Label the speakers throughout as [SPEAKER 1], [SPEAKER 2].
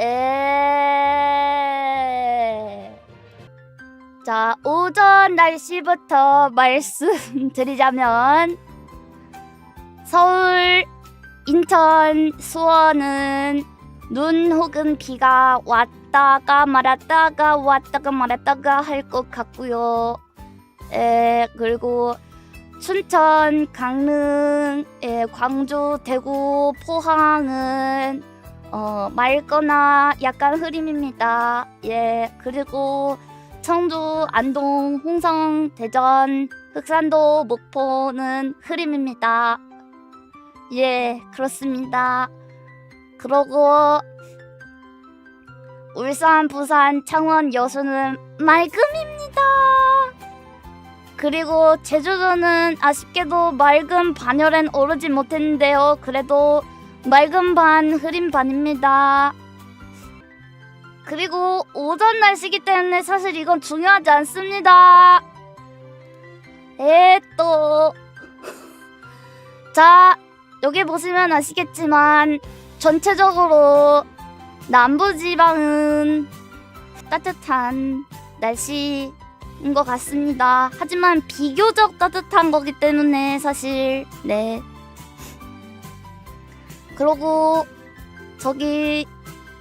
[SPEAKER 1] 에. 자, 오전 날씨부터 말씀드리자면 서울, 인천, 수원은 눈 혹은 비가 왔다가 말았다가 왔다가 말았다가 할 것 같고요. 에, 그리고 춘천, 강릉, 에, 광주, 대구, 포항은 어, 맑거나 약간 흐림입니다. 예, 그리고 청주, 안동, 홍성, 대전, 흑산도, 목포는 흐림입니다. 예, 그렇습니다. 그러고 울산, 부산, 창원, 여수는 맑음입니다. 그리고 제주도는 아쉽게도 맑은 반열엔 오르지 못했는데요. 그래도 맑은 반, 흐린 반입니다. 그리고 오전 날씨기 때문에 사실 이건 중요하지 않습니다. 에, 또. 자, 여기 보시면 아시겠지만, 전체적으로 남부 지방은 따뜻한 날씨인 것 같습니다. 하지만 비교적 따뜻한 거기 때문에 사실, 네. 그러고 저기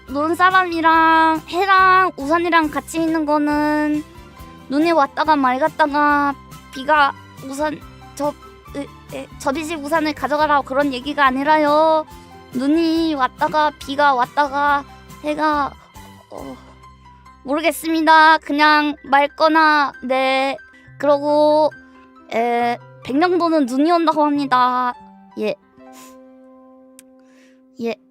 [SPEAKER 1] 눈사람이랑 해랑 우산이랑 같이 있는 거는 눈이 왔다가 맑았다가 비가 우산 저 저리 집 우산을 가져가라 그런 얘기가 아니라요. 눈이 왔다가 비가 왔다가 해가 어, 모르겠습니다. 그냥 맑거나 네 그러고 에 백령도는 눈이 온다고 합니다. 예. 예.